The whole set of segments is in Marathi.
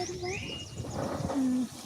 我的嗯。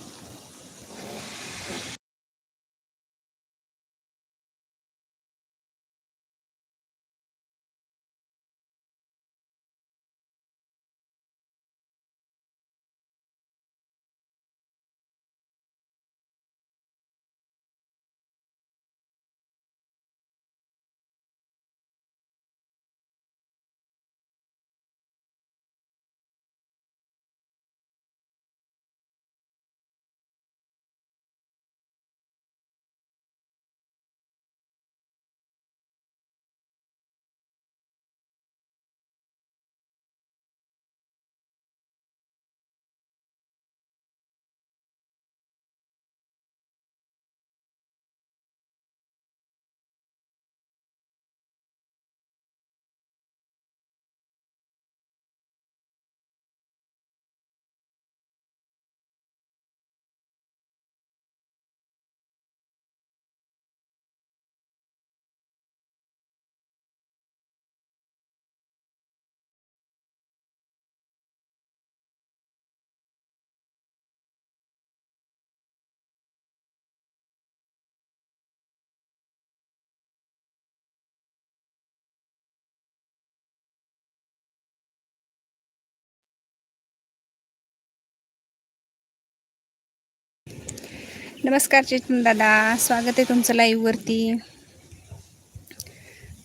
नमस्कार चेतन दादा. स्वागत आहे तुमचं लाईव्हवरती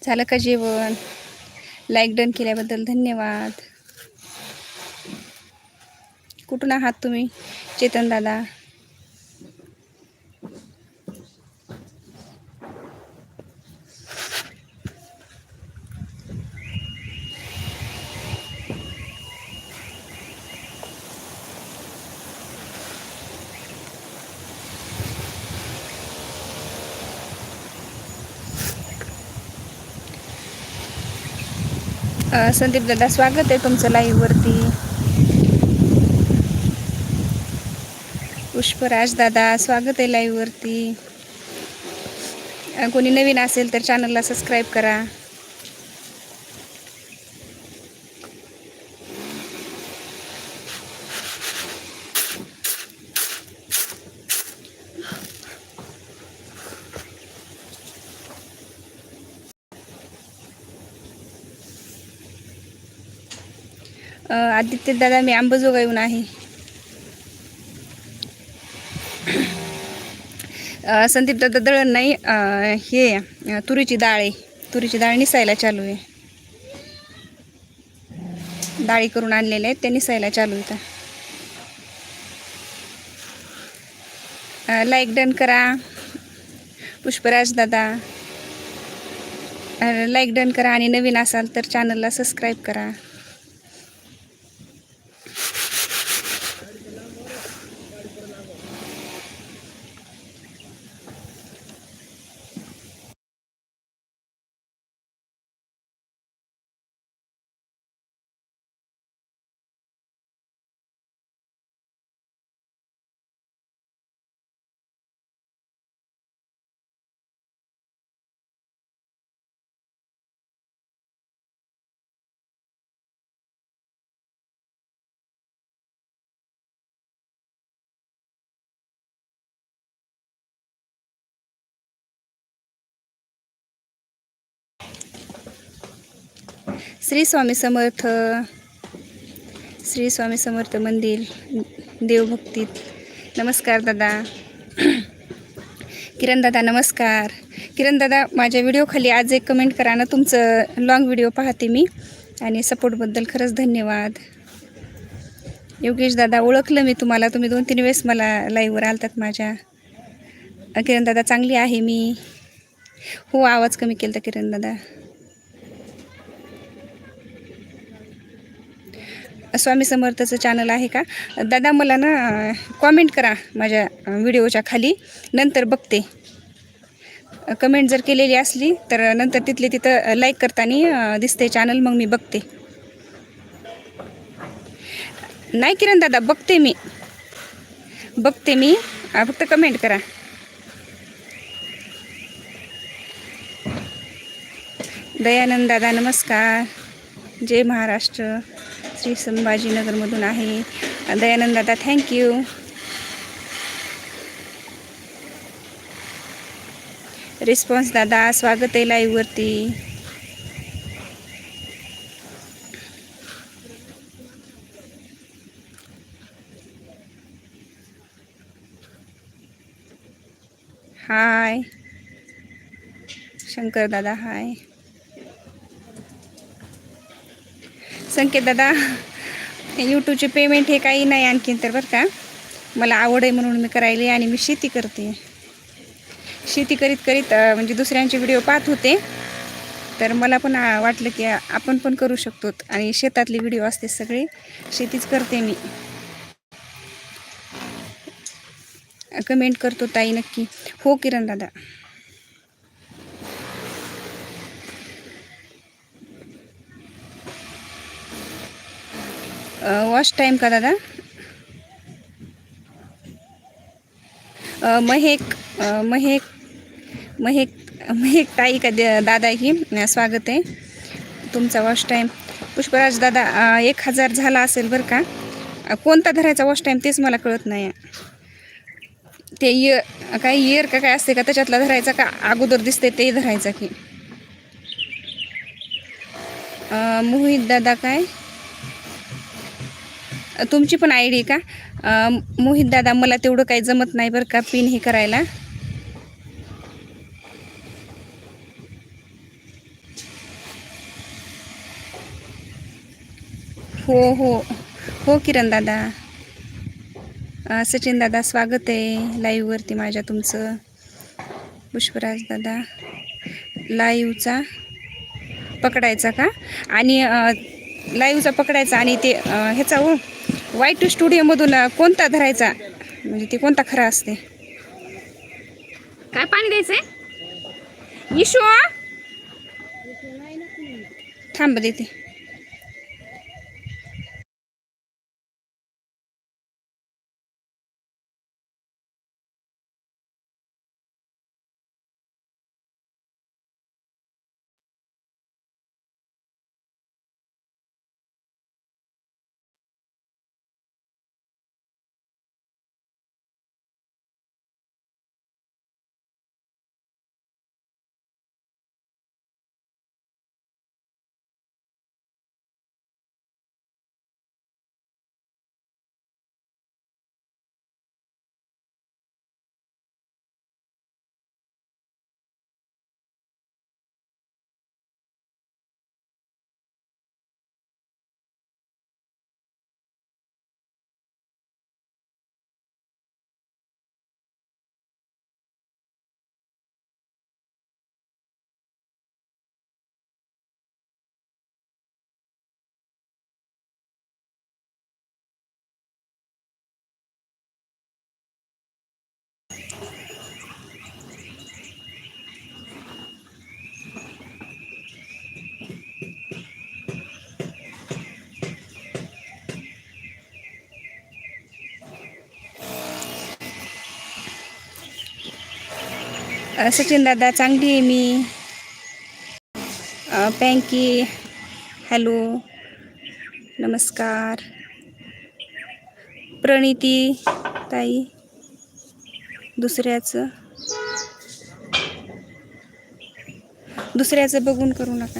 झालं का जेवण? लाईक डन केल्याबद्दल धन्यवाद. कुठून आहात तुम्ही चेतन दादा? संदीप दादा स्वागत आहे तुमचं लाईव्हवरती पुष्पराज दादा स्वागत आहे लाईव्हवरती कोणी नवीन असेल तर चॅनलला सबस्क्राईब करा. आदित्य दादा मी येऊन आहे. संदीप दादा दळण नाही हे तुरीची डाळ आहे. तुरीची डाळ निसायला चालू आहे. डाळी करून आणलेल्या आहेत त्या निसायला चालू आहेत. लाईक डन करा. पुष्पराज दादा. लाईक डन करा आणि नवीन असाल तर चॅनलला सबस्क्राईब करा. श्री स्वामी समर्थ. श्री स्वामी समर्थ मंदिर देवभक्तीत नमस्कार दादा. किरण दादा नमस्कार. किरण दादा माझ्या व्हिडिओखाली आज एक कमेंट करा ना तुमचं लॉंग व्हिडिओ पाहते मी. आणि सपोर्टबद्दल खरंच धन्यवाद. योगेश दादा ओळखलं मी तुम्हाला. तुम्ही दोन तीन वेळेस मला लाईव्हवर आलतात माझ्या. किरण दादा चांगली आहे मी. हो आवाज कमी केला तर किरण दादा. स्वामी समर्थचं चॅनल आहे का? दादा मला ना कॉमेंट करा माझ्या व्हिडिओच्या खाली. नंतर बघते. कमेंट जर केलेली असली तर नंतर तिथले तिथं लाईक करताना दिसते चॅनल मग मी बघते. नाही किरण दादा बघते मी. बघते मी. फक्त कमेंट करा. दयानंद दादा नमस्कार. जय महाराष्ट्र. श्री संभाजीनगरमधून आहे. दयानंद दादा थँक्यू रिस्पॉन्स दादा स्वागत आहे लाईव्हवरती हाय शंकर दादा हाय संकेत दादा यूट्यूबचे पेमेंट हे काही नाही आणखीन तर बरं का. मला आवड आहे म्हणून मी करायली आणि मी शेती करते. शेती करीत करीत म्हणजे दुसऱ्यांचे व्हिडिओ पाहत होते. तर मला पण वाटलं की आपण पण करू शकतो. आणि शेतातले व्हिडिओ असते सगळे शेतीच करते मी. कमेंट करतो ताई नक्की. हो किरण दादा. वॉश टाईम का दादा? महेक महेक महेक महेक ताई का द- दादा ही स्वागत आहे तुमचा वॉश टाईम पुष्पराज दादा एक हजार झाला असेल बरं का? कोणता धरायचा वॉश टाईम तेच मला कळत नाही. ते इयर काय इयर का काय असते का? त्याच्यातला धरायचा का? अगोदर दिसते ते धरायचा की. मोहित दादा काय? तुमची पण आय डी का? मोहित दादा मला तेवढं काही जमत नाही बरं का पिन हे करायला. हो हो. हो किरण दादा. सचिन दादा स्वागत आहे लाईव्हवरती माझ्या तुमचं. पुष्पराज दादा लाईव्हचा पकडायचा का? आणि लाईव्हचा पकडायचा आणि ते ह्याचा हो. वाईट स्टुडिओमधून कोणता धरायचा? म्हणजे ते कोणता खरा असते? काय पाणी द्यायचंय? इशू थांब देते. सचिन दादा चांगली आहे मी. पँकी हॅलो नमस्कार. प्रणिती ताई दुसऱ्याचं. दुसऱ्याचं बघून करू नका.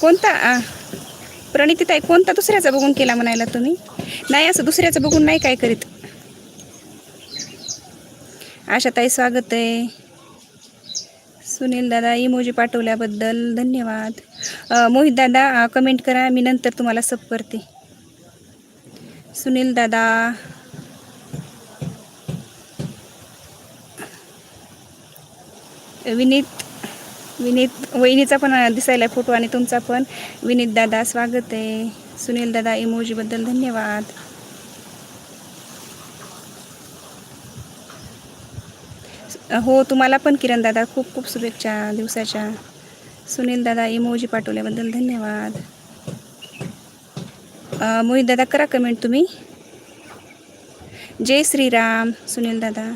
कोणता प्रणिती ताई कोणता दुसऱ्याचा बघून केला म्हणायला तुम्ही? नाही असं दुसऱ्याचं बघून नाही काय करीत. आशाताई स्वागत आहे. सुनील दादा इमोजी पाठवल्याबद्दल धन्यवाद. मोहित दादा कमेंट करा मी नंतर तुम्हाला सब करते. सुनील दादा. विनीत विनीत वहिनीचा पण दिसायला फोटो आणि तुमचा पण. विनीत दादा स्वागत आहे. सुनील दादा इमोजीबद्दल धन्यवाद. हो तुम्हाला पण किरण दादा खूप खूप शुभेच्छा दिवसाच्या. सुनील दादा इमोजी पाठवल्याबद्दल धन्यवाद. मोहित दादा करा कमेंट तुम्ही. जय श्रीराम सुनील दादा.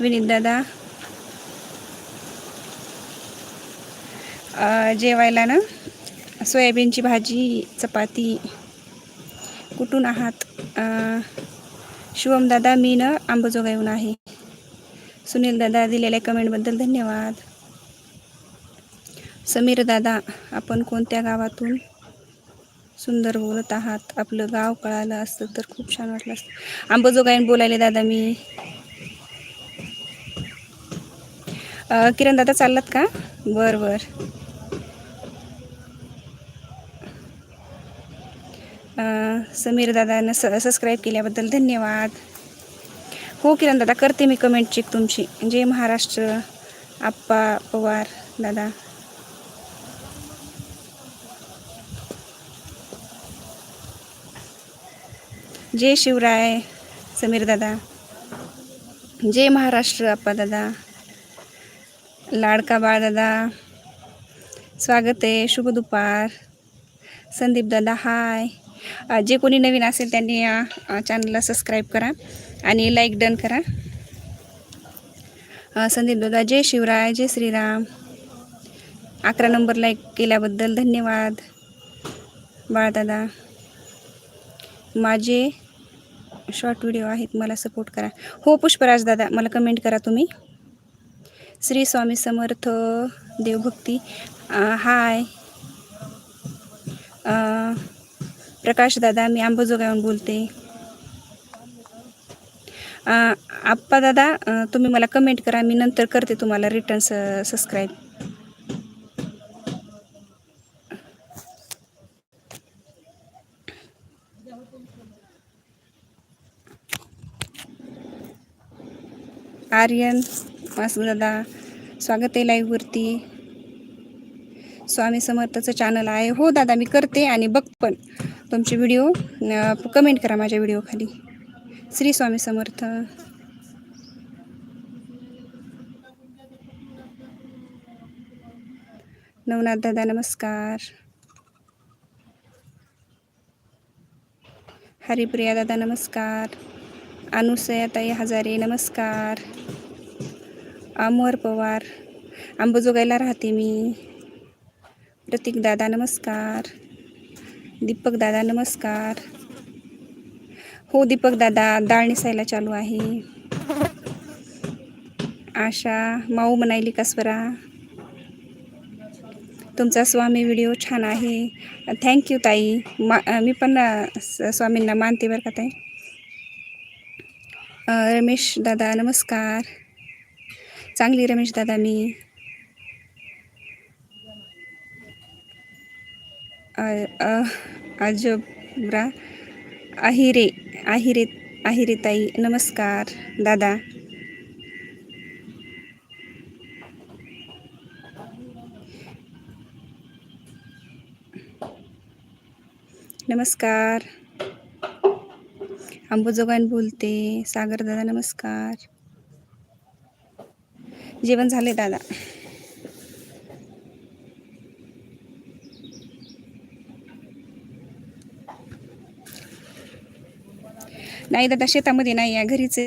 विनीत दादा. जेवायला ना सोयाबीनची भाजी चपाती. कुठून आहात? शिवम दादा मी न अंबाजोगाईहून आहे. सुनील दादा दिलेल्या कमेंटबद्दल धन्यवाद. समीर दादा आपण कोणत्या गावातून सुंदर बोलत आहात? आपलं गाव कळालं असतं तर खूप छान वाटलं असतं. आंबोजोगाईन बोलायले दादा मी. किरण दादा चाललात का? बरं बरं. समीर दादानं स सबस्क्राईब केल्याबद्दल धन्यवाद. हो किरण दादा करते मी कमेंट चेक तुमची. जय महाराष्ट्र. आप्पा पवार दादा. जय शिवराय समीर दादा. जय महाराष्ट्र आप्पा दादा. लाडका बाळ दादा. स्वागत आहे शुभ दुपार. संदीप दादा हाय. जे कोणी नवीन असेल त्यांनी चॅनलला सबस्क्राईब करा. आणि लाईक डन करा. संदीप दादा जय शिवराय जय श्रीराम. अकरा नंबर लाईक केल्याबद्दल धन्यवाद. बाळदादा माझे शॉर्ट व्हिडिओ आहेत मला सपोर्ट करा. हो पुष्पराज दादा मला कमेंट करा तुम्ही. श्री स्वामी समर्थ देवभक्ती. हाय प्रकाश दादा मी अंबाजोगाईहून बोलते. आप्पा दादा तुम्ही मला कमेंट करा मी नंतर करते तुम्हाला रिटर्न स सबस्क्राईब आर्यन वासू दादा स्वागत आहे लाईव्हवरती स्वामी समर्थचं चॅनल आहे. हो दादा मी करते आणि बघ पण. तुमचे व्हिडिओ कमेंट करा माझ्या व्हिडिओ खाली. श्री स्वामी समर्थ. नवनाथ दादा नमस्कार. हरिप्रिया दादा नमस्कार. अनुसयाताई हजारे नमस्कार. अमर पवार आंबोजोगाईला राहते मी. प्रतीक दादा नमस्कार. दीपक दादा नमस्कार. हो दीपक दादा डाळ निसायला चालू आहे. आशा माऊ म्हणायली कसवरा. तुमचा स्वामी व्हिडिओ छान आहे. थँक्यू ताई. मा मी पण स- स्वामींना मानते बरं का ताई. रमेश दादा नमस्कार. चांगली रमेश दादा मी. अ- अ- अजबरा आहिरे आहिरेताई नमस्कार दादा. नमस्कार. अंबुजोगान बोलते सागर दादा नमस्कार. जेवण झाले दादा. नाही दादा शेतामध्ये नाही आहे. घरीच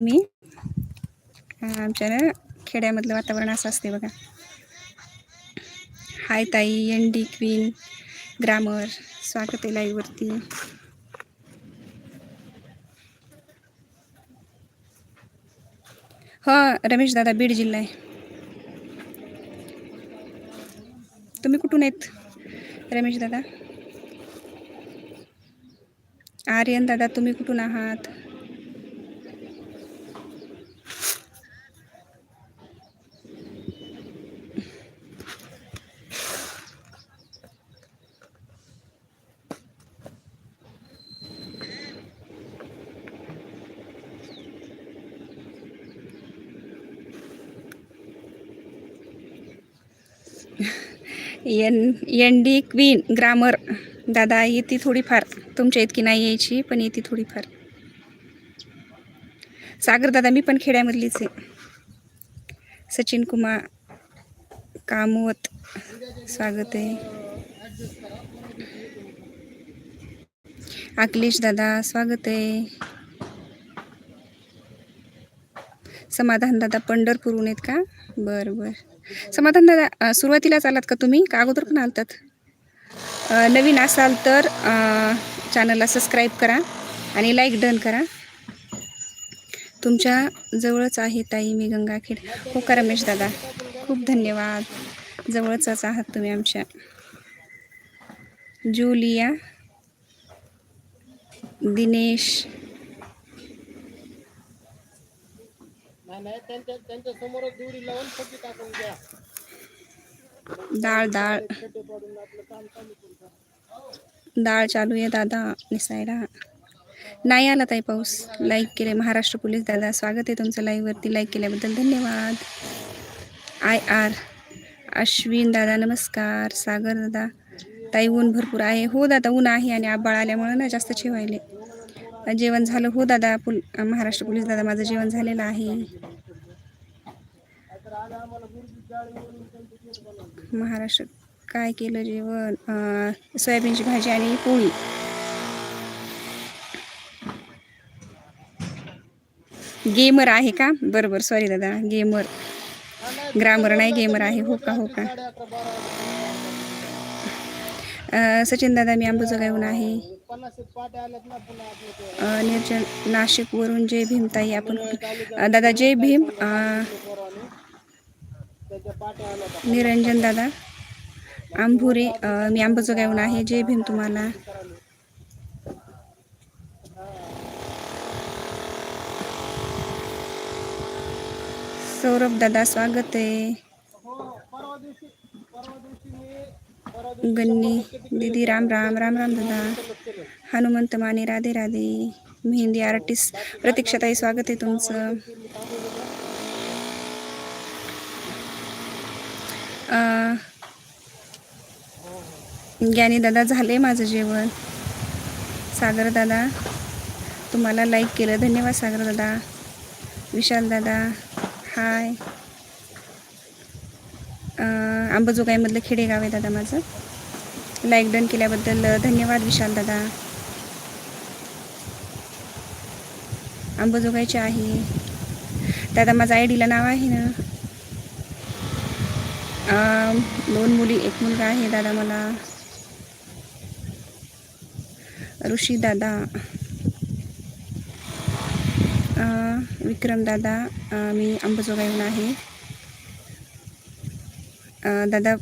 मी. आमच्या ना खेड्यामधलं वातावरण असं असते बघा. हाय ताई एन डी क्वीन ग्रामर स्वागत आहे लाईव्हवरती हा हो, रमेश दादा बीड जिल्हा आहे. तुम्ही कुठून आहेत रमेश दादा? आर्यन दादा तुम्ही कुठून आहात? N N D queen grammar. दादा येते थोडीफार तुमच्या इतकी नाही यायची पण येते थोडीफार. सागर दादा मी पण खेड्यामधलीच आहे. सचिन कुमार कामवत स्वागत आहे. अखिलेश दादा स्वागत आहे. समाधान दादा पंढरपूरहून आहेत का? बरं बरं. समाधान दादा सुरुवातीलाच आलात का तुम्ही? का अगोदर पण आलतात? नवीन असाल तर चॅनलला सबस्क्राईब करा आणि लाईक डन करा. तुमच्या जवळच आहे ताई मी गंगाखेड. हो का रमेश दादा? खूप धन्यवाद. जवळच आहात तुम्ही आमच्या. जुलिया दिनेश. त्यांच्या त्यांच्या समोरच लावून फटी टाकून द्या डाळ डाळ डाळ चालू आहे दादा निसायला. नाही आला ताई पाऊस. लाईक केले. महाराष्ट्र पोलीस दादा स्वागत आहे तुमचं लाईव्हवरती लाईक केल्याबद्दल धन्यवाद. आय आर अश्विन दादा नमस्कार. सागर दादा ताई ऊन भरपूर आहे. हो दादा ऊन आहे आणि आबाळ आल्यामुळं ना जास्त ठेवायले जेवण झालं. हो दादा पुल महाराष्ट्र पोलीस दादा माझं जेवण झालेलं आहे. महाराष्ट्र काय केलं जेवण? सोयाबीनची भाजी आणि पोळी. गेमर आहे का? बरं बरं सॉरी दादा गेमर. ग्रामर नाही गेमर आहे हो का हो का? सचिन दादा मी अंबुजगावून आहे. निर्जन नाशिकवरून जय भीम ताई आपण दादा जय भीम. आ, मी रंजन निरंजन दादा. आंभुरे अं, मी अंबुजगावून आहे. जय भीम तुम्हाला. सौरभ दादा स्वागत आहे. गन्नी दीदी राम राम राम राम दादा. हनुमंत माने राधे राधे. मेहंदी आर्टिस्ट प्रतीक्षाताई स्वागत आहे तुमचं. ज्ञानी दादा झाले माझं जेवण. सागर दादा तुम्हाला लाईक केलं. धन्यवाद सागर दादा. विशाल दादा हाय आंबजोगाईमधलं अंबाजोगाईमधलं खेडेगाव आहे दादा माझं. लाईक डन केल्याबद्दल धन्यवाद विशाल दादा. अंबाजोगाईचे आहे दादा माझं आय डीला नाव आहे ना? दोन मुली एक मुलगा आहे दादा मला. ऋषी दादा विक्रम दादा मी अंबाजोगाईहून आहे. दादा